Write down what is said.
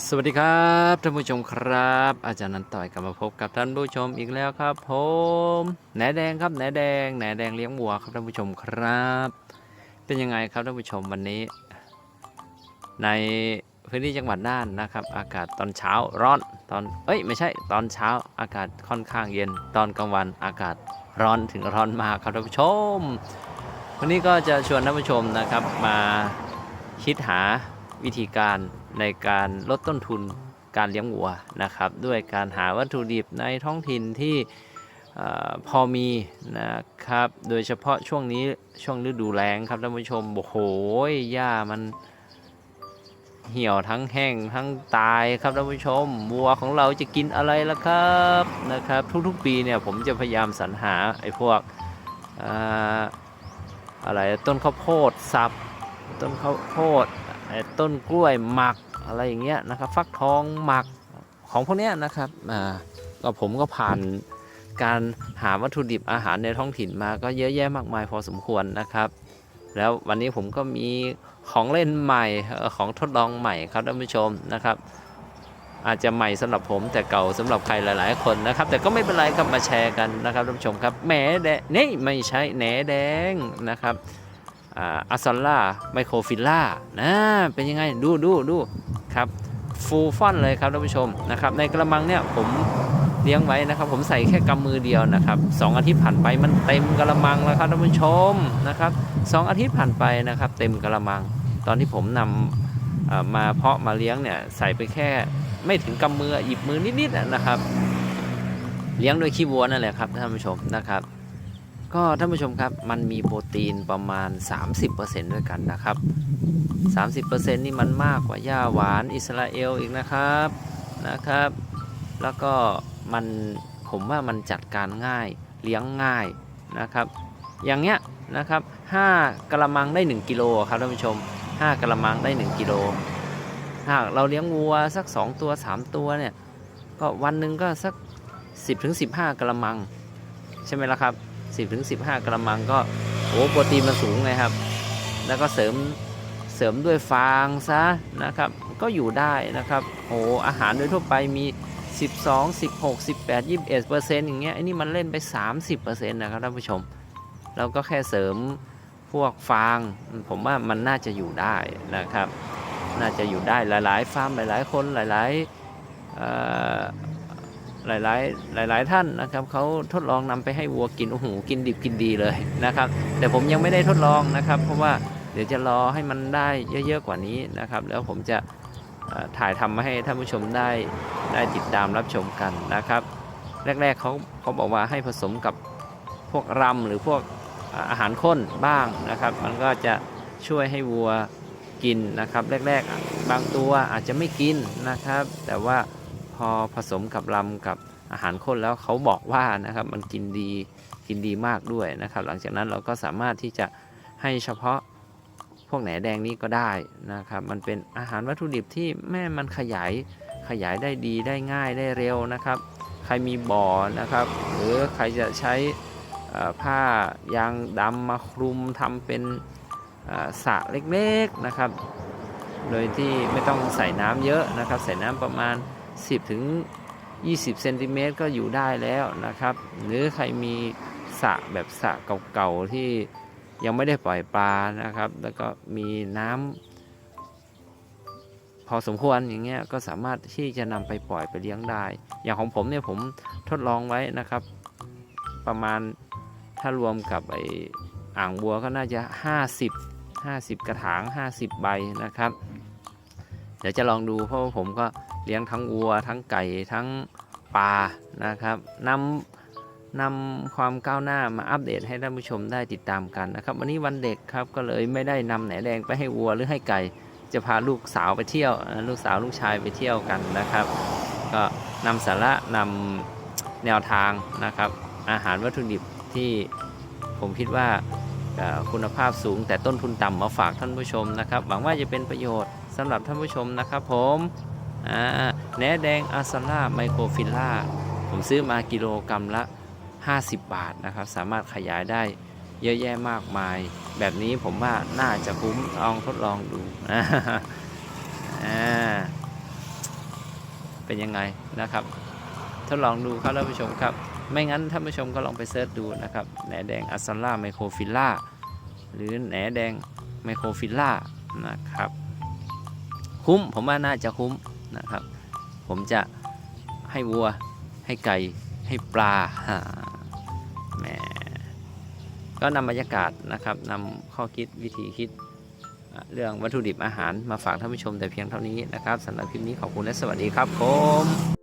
สวัสดีครับท่านผู้ชมครับ อาจารย์นันต่อยกลับมาพบกับท่านผู้ชมอีกแล้วครับผมแหนแดงครับแหนแดงแหนแดงเลี้ยงวัวครับท่านผู้ชมครับ เป็นยังไงครับท่านผู้ชมวันนี้ ในพื้นที่จังหวัดน่านนะครับ อากาศตอนเช้าร้อนตอนเอ้ยไม่ใช่ตอนเช้าอากาศค่อนข้างเย็นตอนกลางวันอากาศร้อนถึงร้อนมากครับท่านผู้ชม วันนี้ก็จะชวนท่านผู้ชมนะครับมาคิดหาวิธีการ ในการลดต้นทุนการเลี้ยงวัวนะครับ ด้วยการหาวัตถุดิบในท้องถิ่นที่อพอมีนะครับ โดยเฉพาะช่วงนี้ช่วงฤดูแล้งครับท่านผู้ชมโอ้โหหญ้ามันเหี่ยวทั้งแห้งทั้งตายครับท่านผู้ชมวัวของเราจะกินอะไรล่ะครับนะครับ ทุกๆปีเนี่ยผมจะพยายามสรรหาไอ้พวกออะไรต้นข้าวโพดสับต้นข้าวโพด ต้นกล้วยหมักอะไรอย่างเงี้ยนะครับ ฟักทองหมักของพวกเนี้ยนะครับอ่าก็ผมก็ผ่านการหาวัตถุดิบอาหารในท้องถิ่นมาก็เยอะแยะมากมายพอสมควรนะครับ แล้ววันนี้ผมก็มีของเล่นใหม่ของทดลองใหม่ครับท่านผู้ชมนะครับ อาจจะใหม่สำหรับผมแต่เก่าสำหรับใครหลาย ๆ คนนะครับ แต่ก็ไม่เป็นไรครับมาแชร์กันนะครับท่านผู้ชมครับแหมแดงนี่ไม่ใช่แหนแดงนะครับ อาซอลล่าไมโครฟิลล่านะเป็นยังไงดูดูดูครับฟูลฟอนเลยครับท่านผู้ชมนะครับในกระมังเนี่ยผมเลี้ยงไว้นะครับ ผมใส่แค่กำมือเดียวนะครับสองอาทิตย์ผ่านไปมันเต็มกระมังแล้วครับท่านผู้ชมนะครับสองอาทิตย์ผ่านไปนะครับ เต็มกระมัง ตอนที่ผมนำมาเพาะมาเลี้ยงเนี่ยใส่ไปแค่ไม่ถึงกำมือหยิบมือนิดๆนะครับ เลี้ยงด้วยขี้วัวนั่นแหละครับท่านผู้ชมนะครับ ก็ท่านผู้ชมครับมันมีโปรตีนประมาณ 30%ด้วยกันนะครับ 30%นี่มันมากกว่าหญ้าหวานอิสราเอลอีกนะครับนะครับ แล้วก็มันผมว่ามันจัดการง่ายเลี้ยงง่ายนะครับ อย่างเงี้ยนะครับ5กระมังได้ 1กิโลครับท่านผู้ชม 5กระมังได้ 1กิโลหากเราเลี้ยงวัวสัก 2 ตัว 3 ตัวเนี่ยก็วันหนึ่งก็สัก 10ถึง15 กระมัง ใช่ไหมล่ะครับ 10ถึง15 กระมังก็โอ้โปรตีนมันสูงไงครับ แล้วก็เสริมเสริมด้วยฟางซะนะครับ ก็อยู่ได้นะครับโอ้อาหารโดยทั่วไปมี 12 16 18 21เปอร์เซ็นต์อย่างเงี้ยไอ้นี่มันเล่นไป 30เปอร์เซ็นต์นะครับท่านผู้ชม เราก็แค่เสริมพวกฟาง ผมว่ามันน่าจะอยู่ได้นะครับ น่าจะอยู่ได้หลาย ๆ ฟาร์มหลาย ๆ คนหลายๆเอ่อ หลายๆ หลาย ๆ ท่านนะครับเขาทดลองนำไปให้วัวกินโอ้โหกินดิบกินดีเลยนะครับ แต่ผมยังไม่ได้ทดลองนะครับ เพราะว่าเดี๋ยวจะรอให้มันได้เยอะๆกว่านี้นะครับ แล้วผมจะถ่ายทำมาให้ท่านผู้ชมได้ได้ติดตามรับชมกันนะครับ แรกๆเขาเขาบอกว่าให้ผสมกับพวกรำหรือพวกอาหารข้นบ้างนะครับ มันก็จะช่วยให้วัวกินนะครับ แรกๆ บางตัวอาจจะไม่กินนะครับ แต่ว่า อผสมกับลำกับอาหารข้นแล้วเขาบอกว่านะครับมันกินดีกินดีมากด้วยนะครับ หลังจากนั้นเราก็สามารถที่จะให้เฉพาะพวกแหนแดงนี้ก็ได้นะครับ มันเป็นอาหารวัตถุดิบที่แม่มันขยายขยายได้ดีได้ง่ายได้เร็วนะครับ ใครมีบ่อนะครับ หรือใครจะใช้ผ้ายางดำมาคลุมทำเป็นสระเล็กๆนะครับ โดยที่ไม่ต้องใส่น้ำเยอะนะครับ ใส่น้ำประมาณ 10ถึง20เซนติเมตรก็อยู่ได้แล้วนะครับ หรือใครมีสระแบบสระเก่าๆที่ยังไม่ได้ปล่อยปลานะครับ แล้วก็มีน้ำพอสมควรอย่างเงี้ยก็สามารถที่จะนำไปปล่อยไปเลี้ยงได้ อย่างของผมเนี่ยผมทดลองไว้นะครับ ประมาณถ้ารวมกับไออ่างบัวก็น่าจะ 50 50 กระถาง 50 ใบนะครับ เดี๋ยวจะลองดูเพราะว่าผมก็ เลี้ยงทั้งวัว ทั้งไก่ทั้งปลานะครับนำนำความก้าวหน้ามาอัปเดตให้ท่านผู้ชมได้ติดตามกันนะครับ วันนี้วันเด็กครับก็เลยไม่ได้นำแหนแดงไปให้วัวหรือให้ไก่ จะพาลูกสาวไปเที่ยว ลูกสาวลูกชายไปเที่ยวกันนะครับ ก็นำสาระนำแนวทางนะครับ อาหารวัตถุดิบที่ผมคิดว่าคุณภาพสูงแต่ต้นทุนต่ำมาฝากท่านผู้ชมนะครับ หวังว่าจะเป็นประโยชน์สำหรับท่านผู้ชมนะครับผม อ่าแหนแดงอาซาล่าไมโครฟิลล่าผมซื้อมากิโลกรัมละ 50 บาทนะครับ สามารถขยายได้เยอะแยะมากมาย แบบนี้ผมว่าน่าจะคุ้มลองทดลองดูเป็นยังไงนะครับ ทดลองดูครับท่านผู้ชมครับ ไม่งั้นท่านผู้ชมก็ลองไปเสิร์ชดูนะครับแหนแดงอัสซาล่าไมโครฟิลล่าหรือแหนแดงไมโครฟิลล่านะครับ คุ้มผมว่าน่าจะคุ้ม นะครับ ผมจะให้วัวให้ไก่ให้ปลาฮ่าแหมก็นำบรรยากาศนะครับนำข้อคิดวิธีคิดเรื่องวัตถุดิบอาหารมาฝากท่านผู้ชมแต่เพียงเท่านี้นะครับสำหรับคลิปนี้ขอบคุณและสวัสดีครับผม